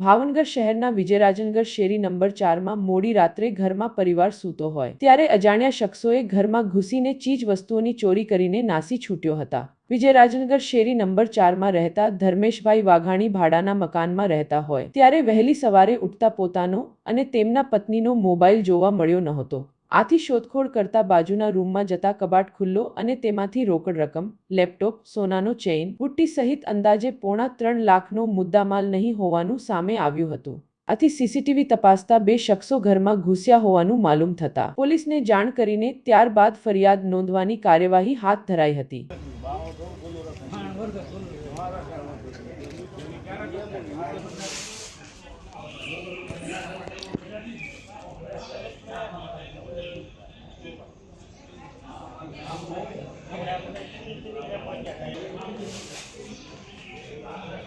ભાવનગર શહેરના વિજયરાજનગર શેરી નંબર ચારમાં મોડી રાત્રે ઘરમાં પરિવાર સૂતો હોય. ત્યારે અજાણ્યા શખ્સોએ ઘરમાં ઘૂસીને ચીજ વસ્તુઓની ચોરી કરીને નાસી છૂટ્યો હતા. વિજયરાજનગર શેરી નંબર ચારમાં રહેતા ધર્મેશભાઈ વાઘાણી ભાડાના મકાનમાં રહેતા હોય. ત્યારે વહેલી સવારે ઉઠતા પોતાનો અને તેમના પત્નીનો મોબાઈલ જોવા મળ્યો નહોતો. આથી શોધખોળ કરતા બાજુના રૂમમાં જતા કબાટ ખુલ્લો અને તેમાંથી રોકડ રકમ, લેપટોપ, સોનાનો ચેઇન, બુટ્ટી સહિત અંદાજે પોણા ત્રણ લાખનો મુદ્દામાલ નહીં હોવાનું સામે આવ્યું હતું. આથી સીસીટીવી તપાસતા બે શખ્સો ઘરમાં ઘૂસ્યા હોવાનું માલુમ થતા પોલીસને જાણ કરીને ત્યારબાદ ફરિયાદ નોંધવાની કાર્યવાહી હાથ ધરાઈ હતી.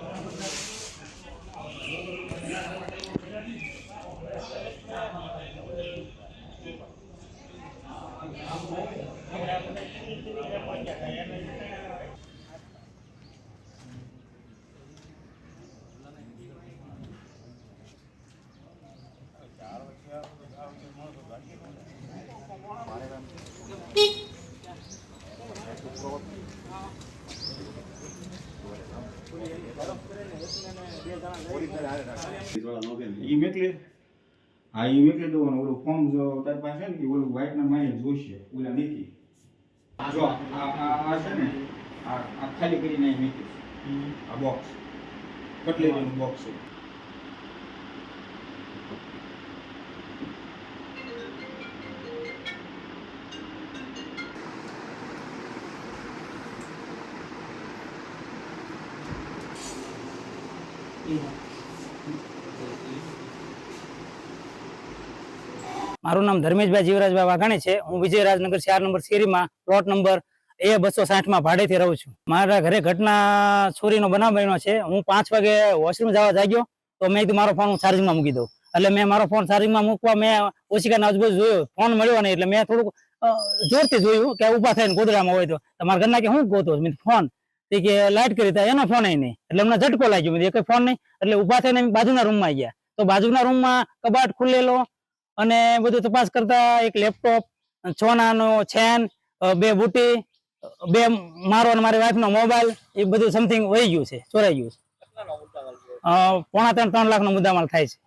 Thank you. ઈ હા, ઈ મેકલી દો ઓલું ફોર્મ જો પાસે ને ઓલું વ્હાઈટ ના મારી જોઈશે ઓલા નથી જો, આ આ છે ને, આ ખાલી કરીને આ બોક્સ કટલેરીનું બોક્સ મારું નામ ધર્મેશભાઈ જીવરાજભાઈ વાઘાણી છે. હું વિજય રાજનગર ચાર નંબર શેરીમાં પ્લોટ નંબર એ બસો સાઠમાં ભાડેથી રહું છું. મારા ઘરે ઘટના ચોરીનો બનાવ બન્યો છે. હું પાંચ વાગે વોશરૂમ જવા જાગ્યો તો મેં કીધું મારો ફોન હું ચાર્જિંગમાં મૂકી દઉં. એટલે મેં મારો ફોન ચાર્જિંગમાં મૂકવા મેં ઓછીકાના આજુબાજુ જોયો. ફોન મળ્યો નહીં એટલે મેં થોડુંક જોરથી જોયું કે ઊભા થઈને ગોદડામાં હોય તો. તમારા ઘરના કે હું ગોતો? ફોન. તે કે લાઈટ કરી હતા એનો ફોન નહીં. એટલે અમને ઝટકો લાગ્યો. મેં કઈ ફોન નહીં? એટલે ઊભા થઈને બાજુના રૂમમાં ગયા. તો બાજુના રૂમમાં કબાટ ખુલેલો અને બધું તપાસ કરતા એક લેપટોપ છોનાનો છેન બે બુટી, બે મારો અને મારી વાઈફનો મોબાઈલ એ બધું સમથિંગ વહી ગયું છે, ચોરાઈ ગયું છે. પોણા ત્રણ ત્રણ લાખનો મુદ્દામાલ થાય છે.